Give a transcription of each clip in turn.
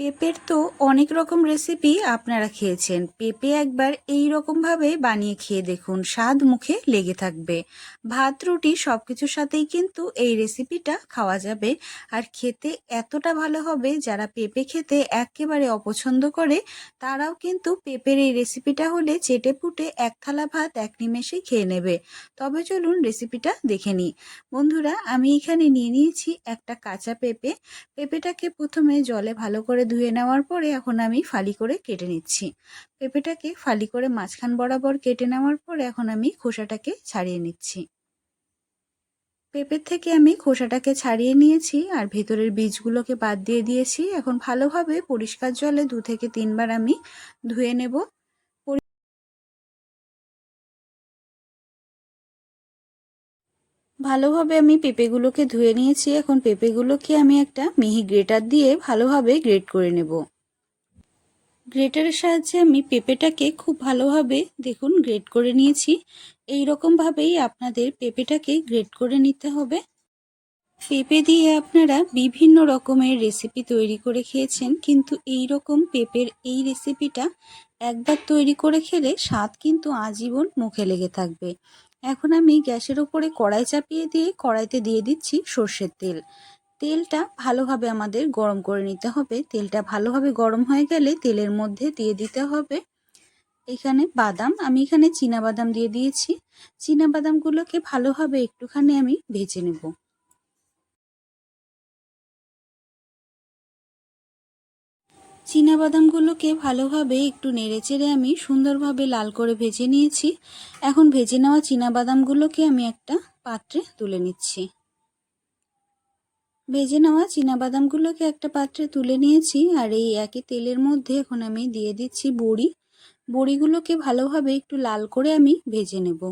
পেঁপের তো অনেক রকম রেসিপি আপনারা খেয়েছেন। পেঁপে একবার এই রকমভাবে বানিয়ে খেয়ে দেখুন, স্বাদ মুখে লেগে থাকবে। ভাত, রুটি সব কিছুর সাথেই কিন্তু এই রেসিপিটা খাওয়া যাবে। আর খেতে এতটা ভালো হবে, যারা পেঁপে খেতে একেবারে অপছন্দ করে, তারাও কিন্তু পেঁপের এই রেসিপিটা হলে চেটে পুটে এক থালা ভাত, এক নিমেষেই খেয়ে নেবে। তবে চলুন রেসিপিটা দেখে নিই। বন্ধুরা, আমি এখানে নিয়ে নিয়েছি একটা কাঁচা পেঁপে। পেঁপেটাকে প্রথমে জলে ভালো করে ধুয়ে নেওয়ার পরে এখন আমি ফালি করে কেটে নিচ্ছি। পেঁপেটাকে ফালি করে মাঝখান বরাবর কেটে নেওয়ার পরে এখন আমি খোসাটাকে ছাড়িয়ে নিচ্ছি। পেঁপের থেকে আমি খোসাটাকে ছাড়িয়ে নিয়েছি আর ভেতরের বীজগুলোকে বাদ দিয়ে দিয়েছি। এখন ভালোভাবে পরিষ্কার জলে দু থেকে তিনবার আমি ধুয়ে নেব। ভালোভাবে আমি পেঁপেগুলোকে ধুয়ে নিয়েছি। এখন পেঁপেগুলোকে আমি একটা মিহি গ্রেটার দিয়ে ভালোভাবে গ্রেট করে নেব। গ্রেটারের সাহায্যে আমি পেঁপেটাকে খুব ভালোভাবে দেখুন গ্রেট করে নিয়েছি। এই রকমভাবেই আপনাদের পেঁপেটাকে গ্রেট করে নিতে হবে। পেঁপে দিয়ে আপনারা বিভিন্ন রকমের রেসিপি তৈরি করে খেয়েছেন, কিন্তু এই রকম পেঁপের এই রেসিপিটা একবার তৈরি করে খেলে স্বাদ কিন্তু আজীবন মুখে লেগে থাকবে। এখন আমি গ্যাসের উপরে কড়াই চাপিয়ে দিয়ে কড়াইতে দিয়ে দিচ্ছি সর্ষের তেল। তেলটা ভালোভাবে আমাদের গরম করে নিতে হবে। তেলটা ভালোভাবে গরম হয়ে গেলে তেলের মধ্যে দিয়ে দিতে হবে এখানে বাদাম। আমি এখানে বাদাম দিয়ে দিয়েছি। চীনা বাদামগুলোকে ভালোভাবে একটুখানি আমি ভেজে নেব। বাদামগুলোকে ভালোভাবে একটু নেড়েচেড়ে আমি সুন্দরভাবে লাল করে ভেজে নিয়েছি। এখন ভেজে নেওয়া বাদামগুলোকে আমি একটা পাত্রে তুলে নিচ্ছি। ভেজে নেওয়া বাদামগুলোকে একটা পাত্রে তুলে নিয়েছি আর এই একই তেলের মধ্যে এখন আমি দিয়ে দিচ্ছি বড়ি। বড়িগুলোকে ভালোভাবে একটু লাল করে আমি ভেজে নেব।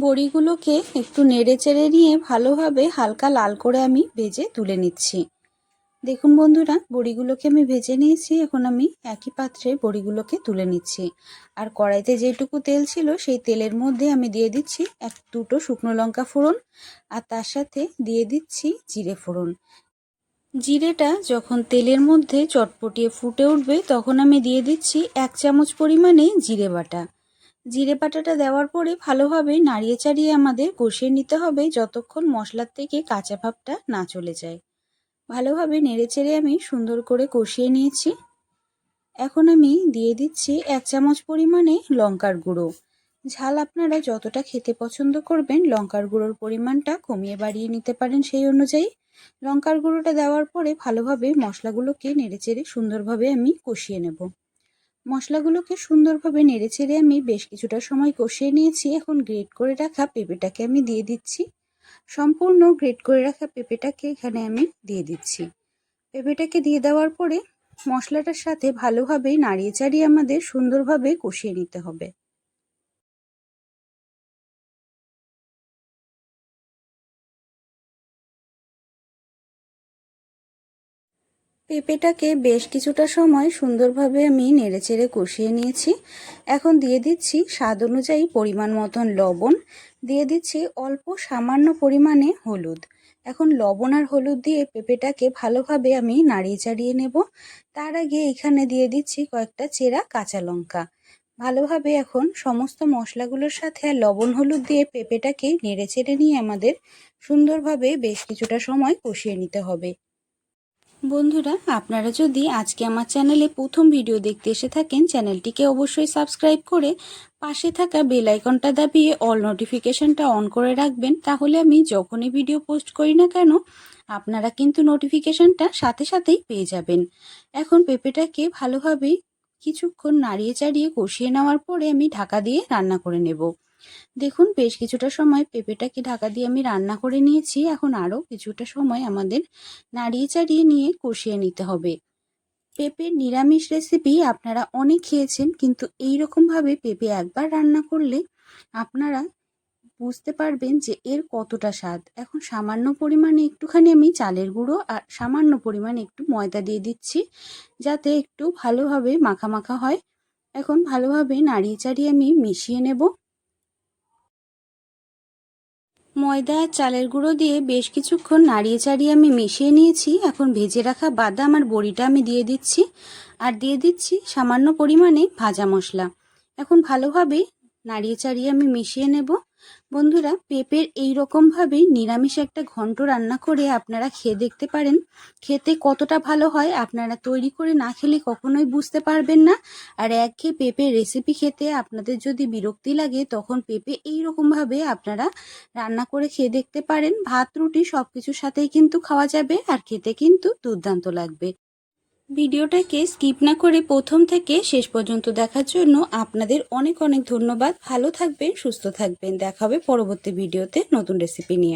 বড়িগুলোকে একটু নেড়ে চেড়ে নিয়ে ভালোভাবে হালকা লাল করে আমি ভেজে তুলে নিচ্ছি। দেখুন বন্ধুরা, বড়িগুলোকে আমি ভেজে নিয়েছি, এখন আমি একই পাত্রে বড়িগুলোকে তুলে নিচ্ছি। আর কড়াইতে যেটুকু তেল ছিল, সেই তেলের মধ্যে আমি দিয়ে দিচ্ছি এক দুটো শুকনো লঙ্কা ফোড়ন, আর তার সাথে দিয়ে দিচ্ছি জিরে ফোড়ন। জিরেটা যখন তেলের মধ্যে চটপটিয়ে ফুটে উঠবে, তখন আমি দিয়ে দিচ্ছি এক চামচ পরিমাণে জিরে বাটা। জিরে পাটাটা দেওয়ার পরে ভালোভাবে নাড়িয়ে চাড়িয়ে আমাদের কষিয়ে নিতে হবে যতক্ষণ মশলার থেকে কাঁচা ভাবটা না চলে যায়। ভালোভাবে নেড়ে চেড়ে আমি সুন্দর করে কষিয়ে নিয়েছি। এখন আমি দিয়ে দিচ্ছি এক চামচ পরিমাণে লঙ্কার গুঁড়ো। ঝাল আপনারা যতটা খেতে পছন্দ করবেন, লঙ্কার গুঁড়োর পরিমাণটা কমিয়ে বাড়িয়ে নিতে পারেন সেই অনুযায়ী। লঙ্কার গুঁড়োটা দেওয়ার পরে ভালোভাবে মশলাগুলোকে নেড়েচেড়ে সুন্দরভাবে আমি কষিয়ে নেব। মশলাগুলোকে সুন্দরভাবে নেড়ে নেড়েচেড়ে আমি বেশ কিছুটা সময় কষিয়ে নিয়েছি। এখন গ্রেট করে রাখা পেঁপেটাকে আমি দিয়ে দিচ্ছি। সম্পূর্ণ গ্রেট করে রাখা পেঁপেটাকে এখানে আমি দিয়ে দিচ্ছি। পেঁপেটাকে দিয়ে দেওয়ার পরে মশলাটার সাথে ভালোভাবে নাড়িয়ে চাড়িয়ে আমাদের সুন্দরভাবে কষিয়ে নিতে হবে। পেঁপেটাকে বেশ কিছুটা সময় সুন্দরভাবে আমি নেড়েচেড়ে কষিয়ে নিয়েছি। এখন দিয়ে দিচ্ছি স্বাদ অনুযায়ী পরিমাণ মতন লবণ। দিয়ে দিচ্ছি অল্প সামান্য পরিমাণে হলুদ। এখন লবণ আর হলুদ দিয়ে পেঁপেটাকে ভালোভাবে আমি নাড়িয়ে চাড়িয়ে নেব। তার আগে এখানে দিয়ে দিচ্ছি কয়েকটা চেরা কাঁচা লঙ্কা। ভালোভাবে এখন সমস্ত মশলাগুলোর সাথে লবণ হলুদ দিয়ে পেঁপেটাকে নেড়ে চেড়ে নিয়ে আমাদের সুন্দরভাবে বেশ কিছুটা সময় কষিয়ে নিতে হবে। বন্ধুরা, আপনারা যদি আজকে আমার চ্যানেলে প্রথম ভিডিও দেখতে এসে থাকেন, চ্যানেলটিকে অবশ্যই সাবস্ক্রাইব করে পাশে থাকা বেল আইকনটা দাবিয়ে অল নোটিফিকেশনটা অন করে রাখবেন। তাহলে আমি যখনই ভিডিও পোস্ট করি না কেন, আপনারা কিন্তু নোটিফিকেশনটা সাথে সাথেই পেয়ে যাবেন। এখন পেঁপেটাকে ভালোভাবে কিছুক্ষণ নাড়িয়ে চাড়িয়ে কষিয়ে নেওয়ার পরে আমি ঢাকা দিয়ে রান্না করে নেব। দেখুন, বেশ কিছুটা সময় পেঁপেটাকে ঢাকা দিয়ে আমি রান্না করে নিয়েছি। এখন আরও কিছুটা সময় আমাদের নাড়িয়ে চাড়িয়ে নিয়ে কষিয়ে নিতে হবে। পেঁপের নিরামিষ রেসিপি আপনারা অনেক খেয়েছেন, কিন্তু এই রকমভাবে পেঁপে একবার রান্না করলে আপনারা বুঝতে পারবেন যে এর কতটা স্বাদ। এখন সামান্য পরিমাণে একটুখানি আমি চালের গুঁড়ো আর সামান্য পরিমাণে একটু ময়দা দিয়ে দিচ্ছি, যাতে একটু ভালোভাবে মাখা মাখা হয়। এখন ভালোভাবে নাড়িয়ে চাড়িয়ে আমি মিশিয়ে নেব। ময়দা আর চালের গুঁড়ো দিয়ে বেশ কিছুক্ষণ নাড়িয়ে চাড়িয়ে আমি মিশিয়ে নিয়েছি। এখন ভেজে রাখা বাদাম আর বড়িটা আমি দিয়ে দিচ্ছি। আর দিয়ে দিচ্ছি সামান্য পরিমাণে ভাজা মশলা। এখন ভালোভাবে নাড়িয়ে চাড়িয়ে আমি মিশিয়ে নেব। বন্ধুরা, পেঁপের এই রকমভাবেই নিরামিষ একটা ঘন্ট রান্না করে আপনারা খেয়ে দেখতে পারেন। খেতে কতটা ভালো হয় আপনারা তৈরি করে না খেলে কখনোই বুঝতে পারবেন না। আর একঘেয়ে পেঁপের রেসিপি খেতে আপনাদের যদি বিরক্তি লাগে, তখন পেঁপে এই রকমভাবে আপনারা রান্না করে খেয়ে দেখতে পারেন। ভাত, রুটি সব কিছুর সাথেই কিন্তু খাওয়া যাবে আর খেতে কিন্তু দুর্দান্ত লাগবে। ভিডিওটাকে স্কিপ না করে প্রথম থেকে শেষ পর্যন্ত দেখার জন্য আপনাদের অনেক অনেক ধন্যবাদ। ভালো থাকবেন, সুস্থ থাকবেন। দেখা হবে পরবর্তী ভিডিওতে নতুন রেসিপি নিয়ে।